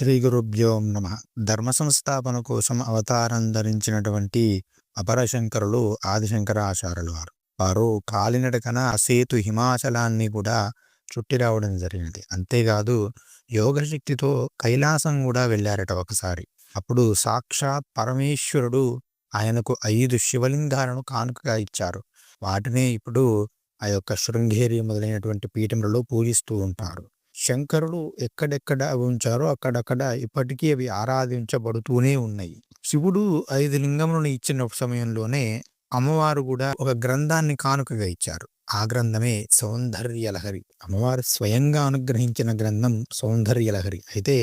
శ్రీ గురుభ్యో నమ. ధర్మ సంస్థాపన కోసం అవతారం ధరించినటువంటి అపరశంకరులు ఆదిశంకరాచార్యులు వారు. వారు కాలినడకన సేతు హిమాచలాన్ని కూడా చుట్టి రావడం జరిగింది. అంతేకాదు యోగశక్తితో కైలాసం కూడా వెళ్ళారట ఒకసారి. అప్పుడు సాక్షాత్ పరమేశ్వరుడు ఆయనకు ఐదు శివలింగాలను కానుకగా ఇచ్చారు. వాటినే ఇప్పుడు ఆ యొక్క శృంగేరి మొదలైనటువంటి పీఠములలో పూజిస్తూ ఉంటారు. శంకరుడు ఎక్కడెక్కడ అవి ఉంచారో అక్కడక్కడ ఇప్పటికీ అవి ఆరాధించబడుతూనే ఉన్నాయి. శివుడు ఐదు లింగములను ఇచ్చిన సమయంలోనే అమ్మవారు కూడా ఒక గ్రంథాన్ని కానుకగా ఇచ్చారు. ఆ గ్రంథమే సౌందర్యలహరి. అమ్మవారు స్వయంగా అనుగ్రహించిన గ్రంథం సౌందర్యలహరి. అయితే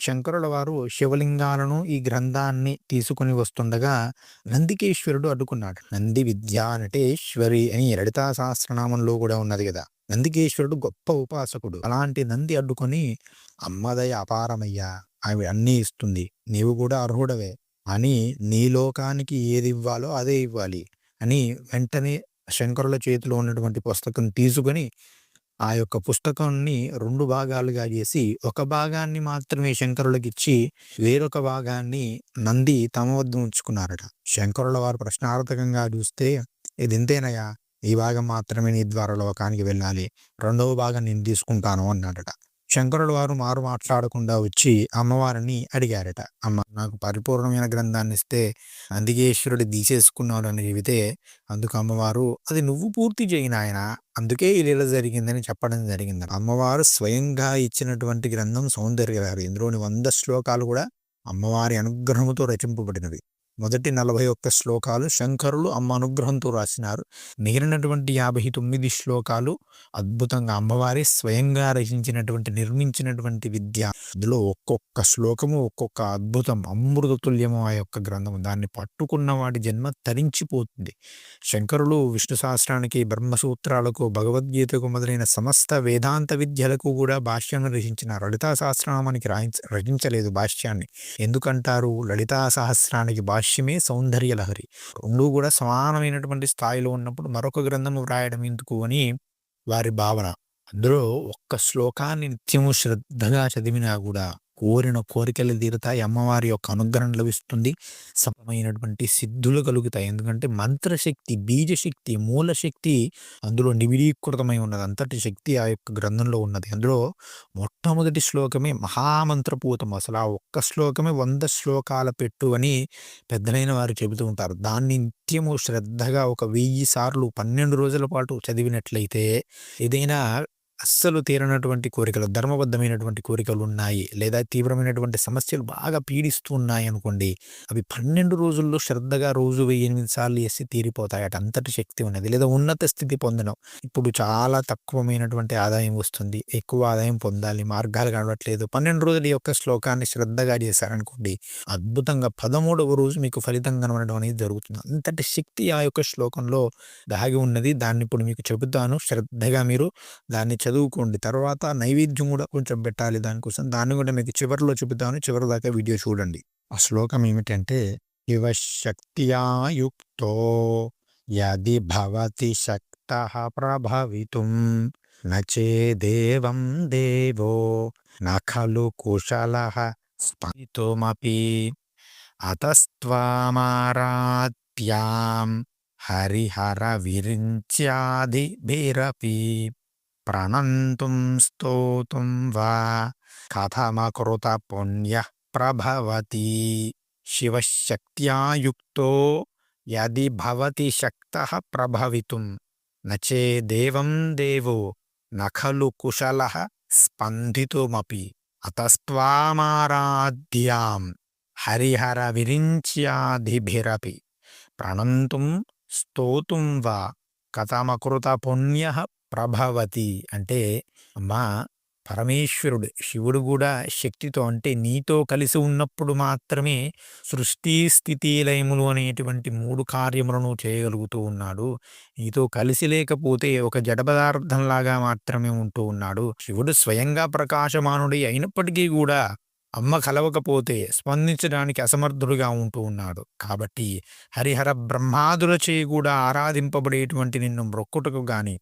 శంకరుల వారు శివలింగాలను ఈ గ్రంథాన్ని తీసుకుని వస్తుండగా నందికేశ్వరుడు అడ్డుకున్నాడు. నంది విద్యానటేశ్వరి అని లలితా సహస్రనామంలో కూడా ఉన్నది కదా! నందికేశ్వరుడు గొప్ప ఉపాసకుడు. అలాంటి నంది అడ్డుకొని అమ్మదయ అపారమయ్యా ఆమె అన్నీ ఇస్తుంది. నీవు కూడా అర్హుడవే. అని నీ లోకానికి ఏది ఇవ్వాలో అదే ఇవ్వాలి అని వెంటనే శంకరుల చేతిలో ఉన్నటువంటి పుస్తకం తీసుకొని ఆ యొక్క పుస్తకాన్ని రెండు భాగాలుగా చేసి ఒక భాగాన్ని మాత్రమే శంకరులకు ఇచ్చి వేరొక భాగాన్ని నంది తమ వద్ద ఉంచుకున్నారట. శంకరుల వారు ప్రశ్నార్థకంగా చూస్తే ఇది ఇంతేనయా ఈ భాగం మాత్రమే నీ ద్వారా లోకానికి వెళ్ళాలి. రెండవ భాగం నేను తీసుకుంటాను అన్నాడట. శంకరుడు వారు మారు మాట్లాడకుండా వచ్చి అమ్మవారిని అడిగారట. అమ్మ నాకు పరిపూర్ణమైన గ్రంథాన్ని ఇస్తే అందుకేశ్వరుడు తీసేసుకున్నాడు అని చెబితే అందుకు అమ్మవారు అది నువ్వు పూర్తి చేయను ఆయన అందుకే ఈ లీల జరిగిందని చెప్పడం జరిగింది. అమ్మవారు స్వయంగా ఇచ్చినటువంటి గ్రంథం సౌందర్య గారు ఇందులోని వంద శ్లోకాలు కూడా అమ్మవారి అనుగ్రహంతో రచింపబడినవి. మొదటి నలభై ఒక్క శ్లోకాలు శంకరులు అమ్మ అనుగ్రహంతో రాసినారు. మిగిలినటువంటి యాభై తొమ్మిది శ్లోకాలు అద్భుతంగా అమ్మవారి స్వయంగా రచించినటువంటి నిర్మించినటువంటి విద్య. అందులో ఒక్కొక్క శ్లోకము ఒక్కొక్క అద్భుతం అమృతతుల్యము ఆ యొక్క గ్రంథము. దాన్ని పట్టుకున్న వాడి జన్మ తరించిపోతుంది. శంకరులు విష్ణు సహస్రానికి బ్రహ్మసూత్రాలకు భగవద్గీతకు మొదలైన సమస్త వేదాంత విద్యలకు కూడా భాష్యాన్ని రచించినారు. లలితా సహస్రనామానికి రాయించ రచించలేదు భాష్యాన్ని. ఎందుకంటారు? లలితా సహస్రానికి భాష్యమే సౌందర్య లహరి. రెండు కూడా సమానమైనటువంటి స్థాయిలో ఉన్నప్పుడు మరొక గ్రంథం వ్రాయడం ఎందుకు అని వారి భావన. అందులో ఒక్క శ్లోకాన్ని నిత్యము శ్రద్ధగా చదివినా కూడా కోరిన కోరికలు తీరుతాయి. అమ్మవారి యొక్క అనుగ్రహం లభిస్తుంది. సమమైనటువంటి సిద్ధులు కలుగుతాయి. ఎందుకంటే మంత్రశక్తి బీజశక్తి మూలశక్తి అందులో నివిడీకృతమై ఉన్నది. అంతటి శక్తి ఆ యొక్క గ్రంథంలో ఉన్నది. అందులో మొట్టమొదటి శ్లోకమే మహామంత్రపూతం. అసలు ఆ ఒక్క శ్లోకమే వంద శ్లోకాల పెట్టు అని పెద్దలైన వారు చెబుతూ ఉంటారు. దాన్ని నిత్యము శ్రద్ధగా ఒక వెయ్యి సార్లు పన్నెండు రోజుల పాటు చదివినట్లయితే ఏదైనా అస్సలు తీరనటువంటి కోరికలు ధర్మబద్ధమైనటువంటి కోరికలు ఉన్నాయి. లేదా తీవ్రమైనటువంటి సమస్యలు బాగా పీడిస్తూ ఉన్నాయి అనుకోండి అవి పన్నెండు రోజుల్లో శ్రద్ధగా రోజు వెయ్యి ఎనిమిది సార్లు వేసి తీరిపోతాయట. అంతటి శక్తి ఉన్నది. లేదా ఉన్నత స్థితి పొందడం. ఇప్పుడు చాలా తక్కువమైనటువంటి ఆదాయం వస్తుంది. ఎక్కువ ఆదాయం పొందాలి. మార్గాలు కనబడట్లేదు. పన్నెండు రోజుల యొక్క శ్లోకాన్ని శ్రద్ధగా చేశారనుకోండి అద్భుతంగా పదమూడవ రోజు మీకు ఫలితం కనబడడం అనేది జరుగుతుంది. అంతటి శక్తి ఆ యొక్క శ్లోకంలో దాగి ఉన్నది. దాన్ని ఇప్పుడు మీకు చెబుతాను. శ్రద్ధగా మీరు దాన్ని చదువుకోండి. తర్వాత నైవేద్యం కూడా కొంచెం పెట్టాలి దానికోసం. దాన్ని కూడా మీకు చివరిలో చెబుతాను చివరి దాకా వీడియో చూడండి. ఆ శ్లోకం ఏమిటంటే శివశక్తియాయుక్తో యది భవతి శక్త ప్రభవితుం. నచేదేవం దేవో నఖలు కుశల స్పందితుమపి. అతస్త్వామారాత్యాం హరిహర విరించాదిభిరపి ప్రణంతుం స్తోతుం వా కథమకృత పుణ్య ప్రభవతి శివశక్త్యాయుక్తో యది భవతి శక్త ప్రభవితుం నచే దేవం దేవో నఖలు కుశల స్పందితుమపి అతస్త్వామారాధ్యాం హరిహర విరించ్యాదిభిరపి ప్రణంతుం స్తోతుం వా కథమకృత పుణ్య ప్రభవతి అంటే అమ్మా! పరమేశ్వరుడు శివుడు కూడా శక్తితో అంటే నీతో కలిసి ఉన్నప్పుడు మాత్రమే సృష్టి స్థితి లయములు అనేటువంటి మూడు కార్యములను చేయగలుగుతూ ఉన్నాడు. నీతో కలిసి లేకపోతే ఒక జడ పదార్థంలాగా మాత్రమే ఉంటూ ఉన్నాడు. శివుడు స్వయంగా ప్రకాశమానుడి అయినప్పటికీ కూడా అమ్మ కలవకపోతే స్పందించడానికి అసమర్థుడుగా ఉంటూ ఉన్నాడు. కాబట్టి హరిహర బ్రహ్మాదుల చేయి కూడా ఆరాధింపబడేటువంటి నిన్ను మొక్కుటకు గాని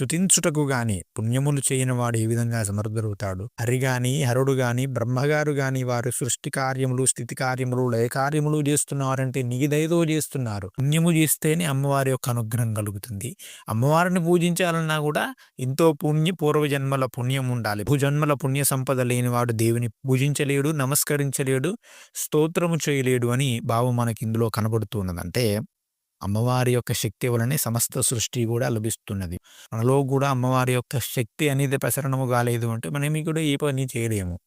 స్తుతించుటకు గాని పుణ్యములు చేయని వాడు ఏ విధంగా సమర్థుడవుతాడు? హరి గాని హరుడు గాని బ్రహ్మగారు గాని వారు సృష్టి కార్యములు స్థితి కార్యములు లయ కార్యములు చేస్తున్నారంటే నీదేదో చేస్తున్నారు. పుణ్యము చేస్తేనే అమ్మవారి యొక్క అనుగ్రహం కలుగుతుంది. అమ్మవారిని పూజించాలన్నా కూడా ఎంతో పుణ్య పూర్వజన్మల పుణ్యం ఉండాలి. భూజన్మల పుణ్య సంపద లేనివాడు దేవుని పూజించలేడు నమస్కరించలేడు స్తోత్రము చేయలేడు అని భావం మనకి ఇందులో కనబడుతున్నదంటే అమ్మవారి యొక్క శక్తి వలనే సమస్త సృష్టి కూడా లభిస్తున్నది. మనలో కూడా అమ్మవారి యొక్క శక్తి అనేది ప్రసరణము కాలేదు అంటే మనం కూడా ఏ పని చేయలేము.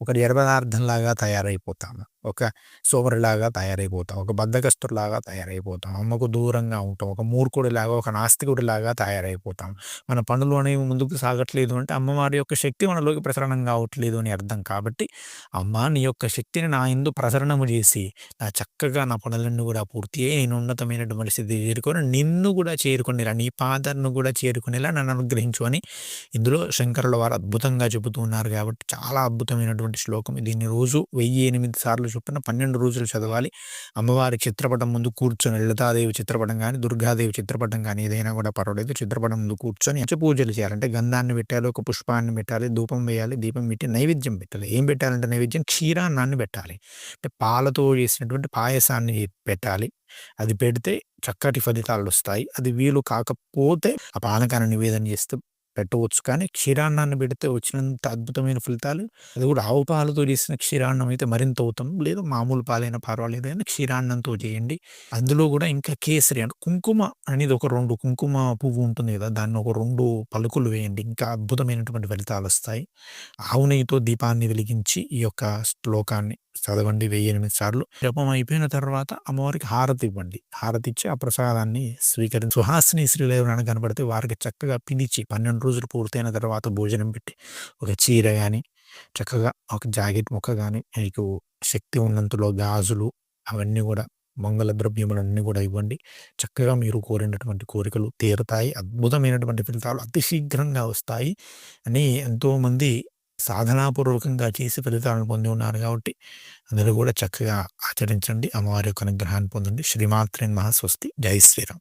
ఒక జర్బదార్థంలాగా తయారైపోతాము. ఒక సోమరిలాగా తయారైపోతాం. ఒక బద్దకస్తుడిలాగా తయారైపోతాం. అమ్మకు దూరంగా ఉంటాం. ఒక మూర్ఖుడిలాగా ఒక నాస్తికుడిలాగా తయారైపోతాం. మన పనులు అనేవి ముందుకు సాగట్లేదు అంటే అమ్మవారి యొక్క శక్తి మనలోకి ప్రసరణం కావట్లేదు అని అర్థం. కాబట్టి అమ్మ నీ యొక్క శక్తిని నా ఎందు ప్రసరణము చేసి నా చక్కగా నా పనులన్నీ కూడా పూర్తి అయ్యి నేను ఉన్నతమైనటువంటి స్థితి చేరుకొని నిన్ను కూడా చేరుకునేలా నీ పాదర్ను కూడా చేరుకునేలా నన్ను అనుగ్రహించు అని ఇందులో శంకరుల వారు అద్భుతంగా చెబుతూ ఉన్నారు. కాబట్టి చాలా అద్భుతమైనటువంటి శ్లోకం. దీన్ని రోజు వెయ్యి ఎనిమిది సార్లు చొప్పున పన్నెండు రోజులు చదవాలి. అమ్మవారి చిత్రపటం ముందు కూర్చొని లలితాదేవి చిత్రపటం కానీ దుర్గాదేవి చిత్రపటం కానీ ఏదైనా కూడా పర్వాలేదు. చిత్రపటం ముందు కూర్చొని మంచి పూజలు చేయాలంటే గంధాన్ని పెట్టాలి ఒక పుష్పాన్ని పెట్టాలి ధూపం వేయాలి దీపం పెట్టి నైవేద్యం పెట్టాలి. ఏం పెట్టాలంటే నైవేద్యం? క్షీరాన్నాన్ని పెట్టాలి. అంటే పాలతో చేసినటువంటి పాయసాన్ని పెట్టాలి. అది పెడితే చక్కటి ఫలితాలు వస్తాయి. అది వీలు కాకపోతే ఆ పానకాన్ని నివేదన చేస్తే పెట్టవచ్చు. కానీ క్షీరాన్నాన్ని పెడితే వచ్చినంత అద్భుతమైన ఫలితాలు అది కూడా ఆవు పాలతో చేసిన క్షీరాన్నం అయితే మరింత అవుతాం లేదా మామూలు పాలైన పర్వాలేదు కానీ క్షీరాన్నంతో చేయండి. అందులో కూడా ఇంకా కేసరి అంటే కుంకుమ అనేది ఒక రెండు కుంకుమ పువ్వు ఉంటుంది కదా దాన్ని ఒక రెండు పలుకులు వేయండి. ఇంకా అద్భుతమైనటువంటి ఫలితాలు వస్తాయి. ఆవు నెయ్యితో దీపాన్ని వెలిగించి ఈ యొక్క శ్లోకాన్ని చదవండి వెయ్యి ఎనిమిది సార్లు. జపం అయిపోయిన తర్వాత అమ్మవారికి హారతి ఇవ్వండి. హారతి ఇచ్చి ఆ ప్రసాదాన్ని స్వీకరించి సుహాసిని స్త్రీలు ఎవరైనా కనబడితే వారికి చక్కగా పిలిచి పన్నెండు రోజులు పూర్తయిన తర్వాత భోజనం పెట్టి ఒక చీర కానీ చక్కగా ఒక జాకెట్ ముక్క కానీ మీకు శక్తి ఉన్నంతలో గాజులు అవన్నీ కూడా మంగళ ద్రవ్యములన్నీ కూడా ఇవ్వండి. చక్కగా మీరు కోరినటువంటి కోరికలు తీరుతాయి. అద్భుతమైనటువంటి ఫలితాలు అతి శీఘ్రంగా వస్తాయి. అని ఎంతోమంది సాధనాపూర్వకంగా చేసి ఫలితాలను పొంది ఉన్నారు కాబట్టి అందరూ కూడా చక్కగా ఆచరించండి. అమ్మవారి యొక్క అనుగ్రహాన్ని పొందండి. శ్రీమాత్రేన్ మహాస్వస్తి జై శ్రీరామ్.